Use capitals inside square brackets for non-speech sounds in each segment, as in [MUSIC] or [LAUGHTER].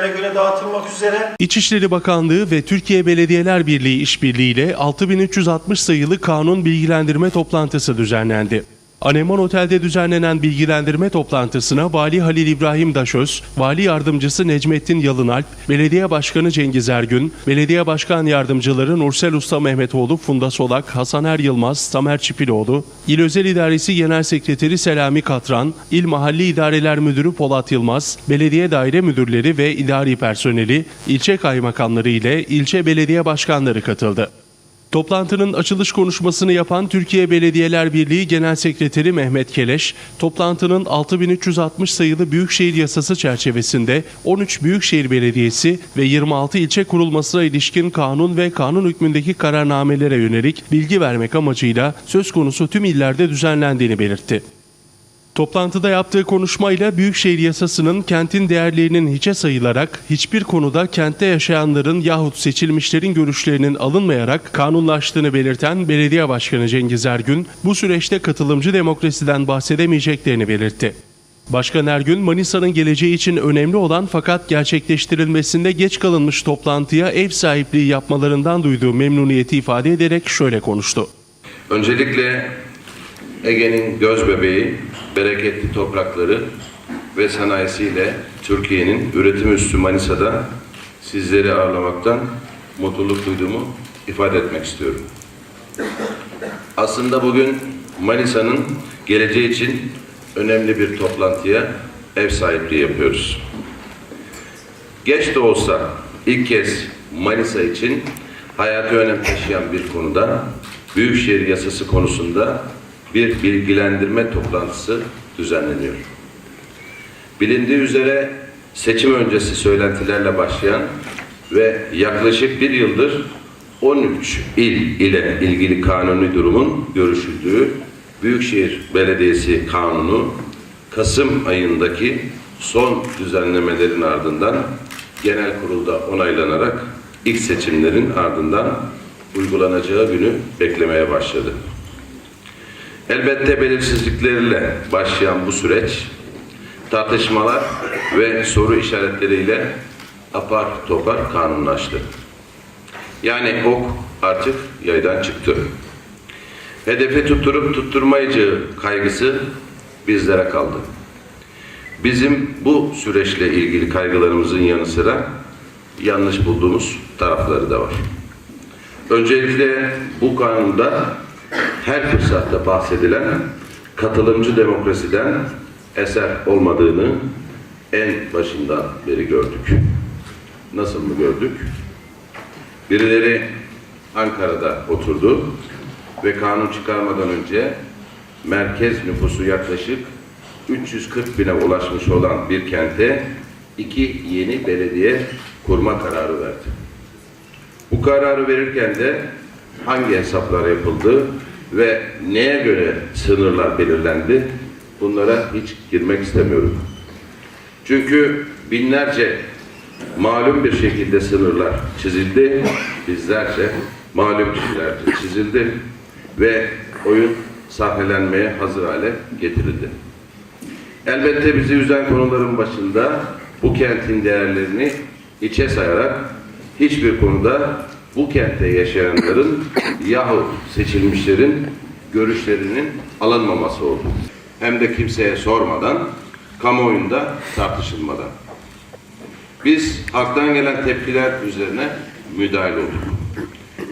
göre dağıtılmak üzere İçişleri Bakanlığı ve Türkiye Belediyeler Birliği işbirliğiyle 6360 sayılı kanun bilgilendirme toplantısı düzenlendi. Aneman Otel'de düzenlenen bilgilendirme toplantısına Vali Halil İbrahim Daşöz, Vali Yardımcısı Necmettin Yalınalp, Belediye Başkanı Cengiz Ergün, Belediye Başkan Yardımcıları Nursel Usta Mehmetoğlu, Funda Solak, Hasan Er Yılmaz, Tamer Çipiloğlu, İl Özel İdaresi Genel Sekreteri Selami Katran, İl Mahalli İdareler Müdürü Polat Yılmaz, belediye daire müdürleri ve idari personeli, ilçe kaymakamları ile ilçe belediye başkanları katıldı. Toplantının açılış konuşmasını yapan Türkiye Belediyeler Birliği Genel Sekreteri Mehmet Keleş, toplantının 6360 sayılı Büyükşehir Yasası çerçevesinde 13 Büyükşehir Belediyesi ve 26 ilçe kurulmasına ilişkin kanun ve kanun hükmündeki kararnamelere yönelik bilgi vermek amacıyla söz konusu tüm illerde düzenlendiğini belirtti. Toplantıda yaptığı konuşmayla Büyükşehir Yasası'nın kentin değerlerinin hiçe sayılarak hiçbir konuda kentte yaşayanların yahut seçilmişlerin görüşlerinin alınmayarak kanunlaştığını belirten Belediye Başkanı Cengiz Ergün, bu süreçte katılımcı demokrasiden bahsedemeyeceklerini belirtti. Başkan Ergün, Manisa'nın geleceği için önemli olan fakat gerçekleştirilmesinde geç kalınmış toplantıya ev sahipliği yapmalarından duyduğu memnuniyeti ifade ederek şöyle konuştu. Öncelikle Ege'nin göz bebeği, bereketli toprakları ve sanayisiyle Türkiye'nin üretim üssü Manisa'da sizleri ağırlamaktan mutluluk duyduğumu ifade etmek istiyorum. Aslında bugün Manisa'nın geleceği için önemli bir toplantıya ev sahipliği yapıyoruz. Geç de olsa ilk kez Manisa için hayati önem taşıyan bir konuda Büyükşehir Yasası konusunda bir bilgilendirme toplantısı düzenleniyor. Bilindiği üzere seçim öncesi söylentilerle başlayan ve yaklaşık bir yıldır 13 il ile ilgili kanuni durumun görüşüldüğü Büyükşehir Belediyesi Kanunu Kasım ayındaki son düzenlemelerin ardından genel kurulda onaylanarak ilk seçimlerin ardından uygulanacağı günü beklemeye başladı. Elbette belirsizliklerle başlayan bu süreç tartışmalar ve soru işaretleriyle apar topar kanunlaştı. Yani ok artık yaydan çıktı. Hedefi tutturup tutturmayacağı kaygısı bizlere kaldı. Bizim bu süreçle ilgili kaygılarımızın yanı sıra yanlış bulduğumuz tarafları da var. Öncelikle bu kanunda her fırsatta bahsedilen katılımcı demokrasiden eser olmadığını en başından beri gördük. Nasıl mı gördük? Birileri Ankara'da oturdu ve kanun çıkarmadan önce merkez nüfusu yaklaşık 340 bine ulaşmış olan bir kente iki yeni belediye kurma kararı verdi. Bu kararı verirken de hangi hesaplar yapıldı ve neye göre sınırlar belirlendi bunlara hiç girmek istemiyorum. Çünkü binlerce malum bir şekilde sınırlar çizildi, bizlerce malum kişilerce çizildi ve oyun sahnelenmeye hazır hale getirildi. Elbette bizi üzen konuların başında bu kentin değerlerini içe sayarak hiçbir konuda bu kentte yaşayanların [COUGHS] yahut seçilmişlerin görüşlerinin alınmaması oldu. Hem de kimseye sormadan, kamuoyunda tartışılmadan. Biz halktan gelen tepkiler üzerine müdahale olduk.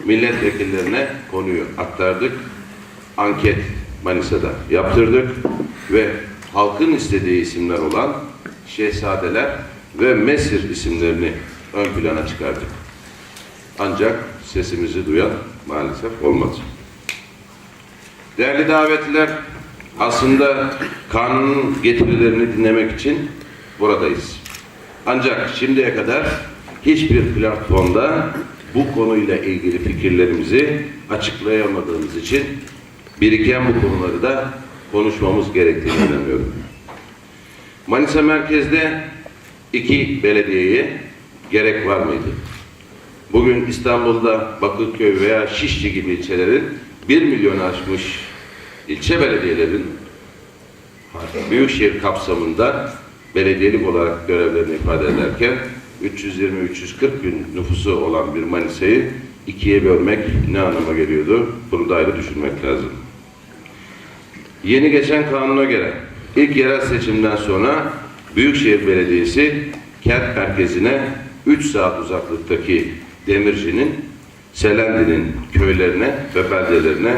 Milletvekillerine konuyu aktardık. Anket Manisa'da yaptırdık ve halkın istediği isimler olan Şehzadeler ve Mesir isimlerini ön plana çıkardık. Ancak sesimizi duyan maalesef olmadı. Değerli davetliler, aslında kanunun getirilerini dinlemek için buradayız. Ancak şimdiye kadar hiçbir platformda bu konuyla ilgili fikirlerimizi açıklayamadığımız için biriken bu konuları da konuşmamız gerektiğini inanıyorum. Manisa merkezde iki belediyeye gerek var mıydı? Bugün İstanbul'da Bakırköy veya Şişli gibi ilçelerin 1 milyon aşmış ilçe belediyelerin Büyükşehir kapsamında belediyelik olarak görevlerini ifade ederken 320-340 bin nüfusu olan bir Manisa'yı ikiye bölmek ne anlama geliyordu? Bunu da ayrı düşünmek lazım. Yeni geçen kanuna göre ilk yerel seçimden sonra Büyükşehir Belediyesi kent merkezine 3 saat uzaklıktaki Demirci'nin Selendi'nin köylerine ve beldelerine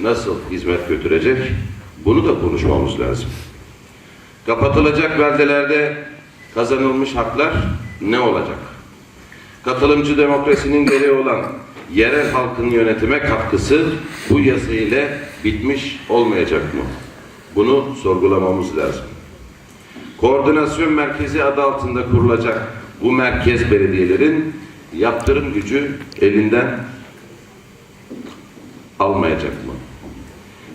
nasıl hizmet götürecek? Bunu da konuşmamız lazım. Kapatılacak beldelerde kazanılmış haklar ne olacak? Katılımcı demokrasinin gereği olan yerel halkın yönetime katkısı bu yasa ile bitmiş olmayacak mı? Bunu sorgulamamız lazım. Koordinasyon merkezi adı altında kurulacak bu merkez belediyelerin yaptırım gücü elinden almayacak mı?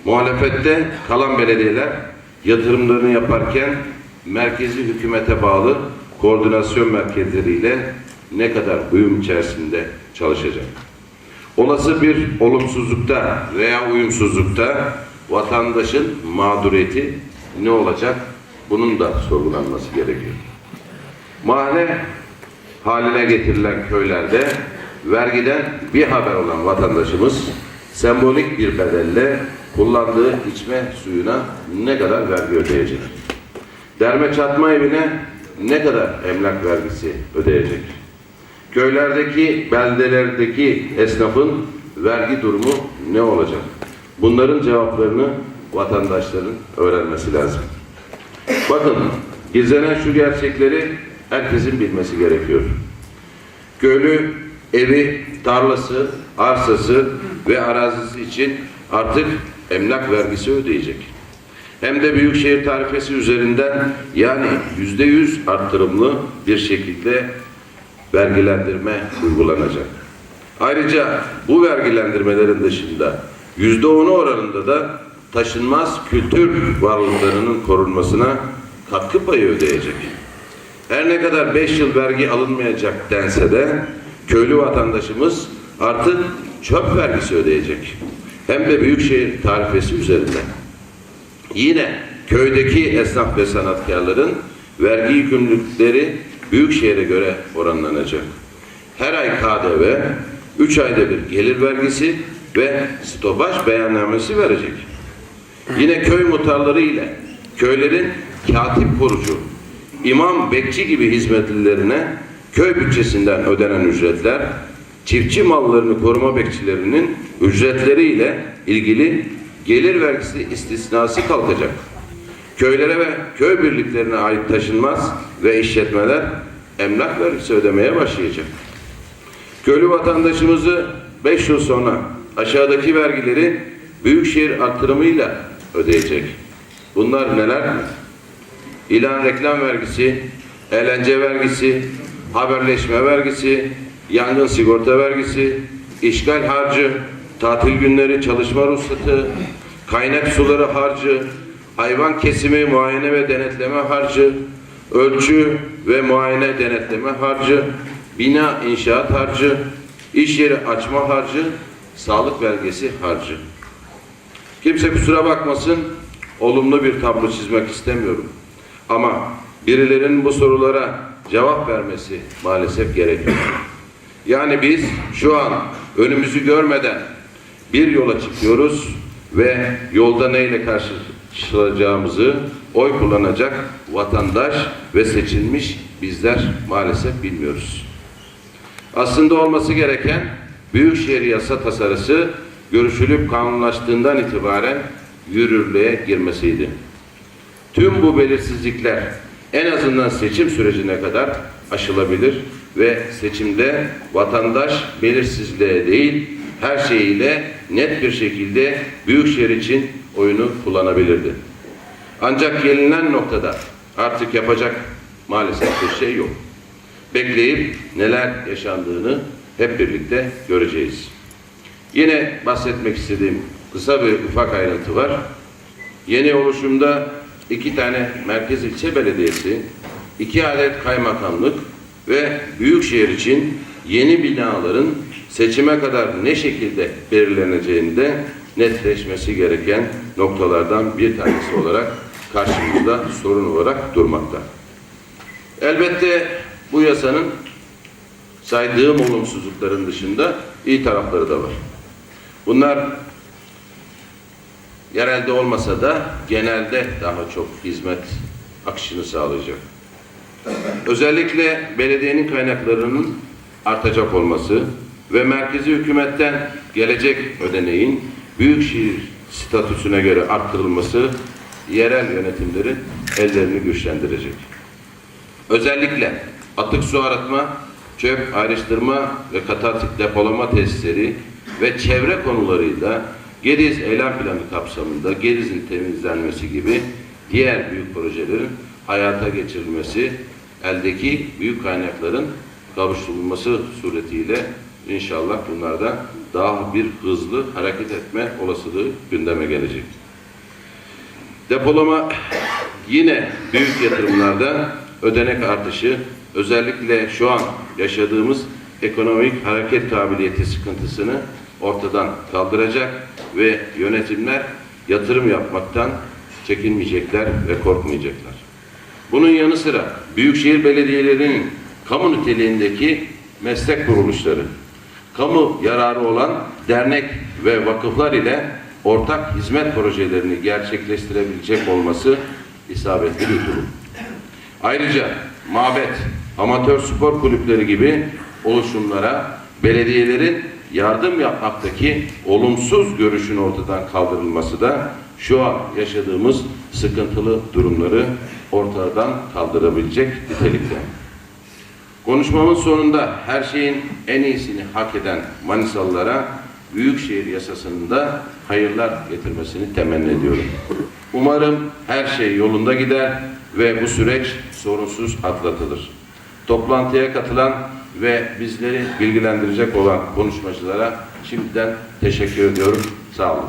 Muhalefette kalan belediyeler yatırımlarını yaparken merkezi hükümete bağlı koordinasyon merkezleriyle ne kadar uyum içerisinde çalışacak? Olası bir olumsuzlukta veya uyumsuzlukta vatandaşın mağduriyeti ne olacak? Bunun da sorgulanması gerekiyor. Mahalle haline getirilen köylerde vergiden bir haber olan vatandaşımız sembolik bir bedelle kullandığı içme suyuna ne kadar vergi ödeyecek? Derme çatma evine ne kadar emlak vergisi ödeyecek? Köylerdeki, beldelerdeki esnafın vergi durumu ne olacak? Bunların cevaplarını vatandaşların öğrenmesi lazım. Bakın, gizlenen şu gerçekleri herkesin bilmesi gerekiyor. Köylü evi, tarlası, arsası ve arazisi için artık emlak vergisi ödeyecek. Hem de büyükşehir tarifesi üzerinden yani yüzde yüz arttırımlı bir şekilde vergilendirme uygulanacak. Ayrıca bu vergilendirmelerin dışında yüzde onu oranında da taşınmaz kültür varlıklarının korunmasına katkı payı ödeyecek. Her ne kadar 5 yıl vergi alınmayacak dense de köylü vatandaşımız artık çöp vergisi ödeyecek. Hem de büyükşehir tarifesi üzerinden. Yine köydeki esnaf ve sanatkarların vergi yükümlülükleri büyükşehire göre oranlanacak. Her ay KDV, 3 ayda bir gelir vergisi ve stopaj beyannamesi verecek. Yine köy muhtarları ile köylerin katip korucu, imam bekçi gibi hizmetlilerine köy bütçesinden ödenen ücretler, çiftçi mallarını koruma bekçilerinin ücretleriyle ilgili gelir vergisi istisnası kalkacak. Köylere ve köy birliklerine ait taşınmaz ve işletmeler emlak vergisi ödemeye başlayacak. Köylü vatandaşımızı 5 yıl sonra aşağıdaki vergileri büyükşehir arttırımıyla ödeyecek. Bunlar neler? İlan reklam vergisi, eğlence vergisi, haberleşme vergisi, yangın sigorta vergisi, işgal harcı, tatil günleri çalışma ruhsatı, kaynak suları harcı, hayvan kesimi muayene ve denetleme harcı, ölçü ve muayene denetleme harcı, bina inşaat harcı, iş yeri açma harcı, sağlık belgesi harcı. Kimse kusura bakmasın, olumlu bir tablo çizmek istemiyorum. Ama birilerinin bu sorulara cevap vermesi maalesef gerekiyor. Yani biz şu an önümüzü görmeden bir yola çıkıyoruz ve yolda neyle karşılaşacağımızı oy kullanacak vatandaş ve seçilmiş bizler maalesef bilmiyoruz. Aslında olması gereken Büyükşehir Yasa tasarısı görüşülüp kanunlaştığından itibaren yürürlüğe girmesiydi. Tüm bu belirsizlikler en azından seçim sürecine kadar aşılabilir ve seçimde vatandaş belirsizliğe değil her şeyiyle net bir şekilde Büyükşehir için oyunu kullanabilirdi. Ancak gelinen noktada artık yapacak maalesef bir şey yok. Bekleyip neler yaşandığını hep birlikte göreceğiz. Yine bahsetmek istediğim kısa bir ufak ayrıntı var. Yeni oluşumda iki tane merkez ilçe belediyesi, iki adet kaymakamlık ve büyükşehir için yeni binaların seçime kadar ne şekilde belirleneceğini de netleşmesi gereken noktalardan bir tanesi olarak karşımızda sorun olarak durmakta. Elbette bu yasanın saydığım olumsuzlukların dışında iyi tarafları da var. Bunlar yerelde olmasa da genelde daha çok hizmet akışını sağlayacak. Özellikle belediyenin kaynaklarının artacak olması ve merkezi hükümetten gelecek ödeneğin büyükşehir statüsüne göre arttırılması yerel yönetimlerin ellerini güçlendirecek. Özellikle atık su arıtma, çöp ayrıştırma ve katatik depolama tesisleri ve çevre konularıyla Gediz eylem planı kapsamında Gediz'in temizlenmesi gibi diğer büyük projelerin hayata geçirilmesi, eldeki büyük kaynakların kavuşturulması suretiyle inşallah bunlarda daha bir hızlı hareket etme olasılığı gündeme gelecek. Depolama yine büyük yatırımlarda ödenek artışı özellikle şu an yaşadığımız ekonomik hareket kabiliyeti sıkıntısını ortadan kaldıracak ve yönetimler yatırım yapmaktan çekinmeyecekler ve korkmayacaklar. Bunun yanı sıra büyükşehir belediyelerinin kamu niteliğindeki meslek kuruluşları, kamu yararı olan dernek ve vakıflar ile ortak hizmet projelerini gerçekleştirebilecek olması isabetli bir durum. Ayrıca mabet, amatör spor kulüpleri gibi oluşumlara belediyelerin yardım yapmaktaki olumsuz görüşün ortadan kaldırılması da şu an yaşadığımız sıkıntılı durumları ortadan kaldırabilecek nitelikte. Konuşmamın sonunda her şeyin en iyisini hak eden Manisalılara Büyükşehir Yasası'nın da hayırlar getirmesini temenni ediyorum. Umarım her şey yolunda gider ve bu süreç sorunsuz atlatılır. Toplantıya katılan ve bizleri bilgilendirecek olan konuşmacılara şimdiden teşekkür ediyorum. Sağ olun.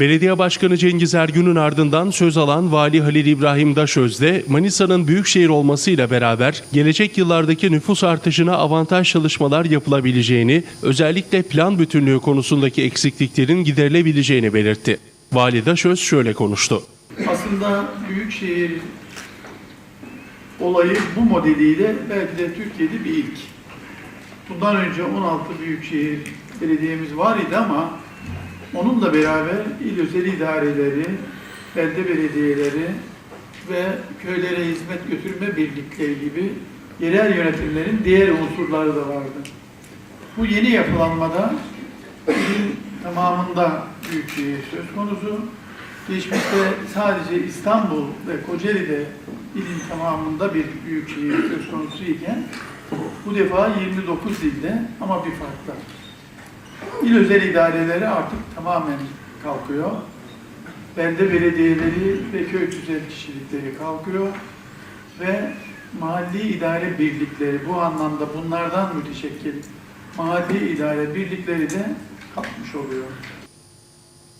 Belediye Başkanı Cengiz Ergün'ün ardından söz alan Vali Halil İbrahim Daşöz de Manisa'nın büyükşehir olmasıyla beraber gelecek yıllardaki nüfus artışına avantaj çalışmalar yapılabileceğini, özellikle plan bütünlüğü konusundaki eksikliklerin giderilebileceğini belirtti. Vali Daşöz şöyle konuştu. Aslında büyükşehir olayı bu modeliyle belki de Türkiye'de bir ilk. Bundan önce 16 büyükşehir belediyemiz var idi ama onunla beraber il özel idareleri, belde belediyeleri ve köylere hizmet götürme birlikleri gibi yerel yönetimlerin diğer unsurları da vardı. Bu yeni yapılanmada ilin tamamında büyükşehir söz konusu. Geçmişte sadece İstanbul ve Kocaeli'de ilin tamamında bir büyükşehir söz konusu iken bu defa 29 ilde ama bir farkla. İl özel idareleri artık tamamen kalkıyor. Belde belediyeleri ve köy tüzel kişilikleri kalkıyor. Ve mahalli idare birlikleri bu anlamda bunlardan müteşekkil mahalli idare birlikleri de kalkmış oluyor.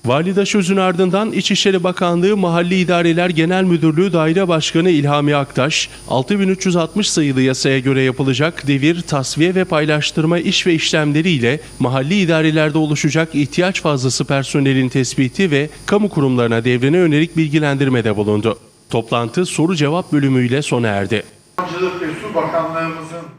Vali Daşöz'ün ardından İçişleri Bakanlığı Mahalli İdareler Genel Müdürlüğü Daire Başkanı İlhami Aktaş, 6360 sayılı yasaya göre yapılacak devir, tasfiye ve paylaştırma iş ve işlemleriyle mahalli idarelerde oluşacak ihtiyaç fazlası personelin tespiti ve kamu kurumlarına devrine yönelik bilgilendirmede bulundu. Toplantı soru cevap bölümüyle sona erdi. Bakanlığımızın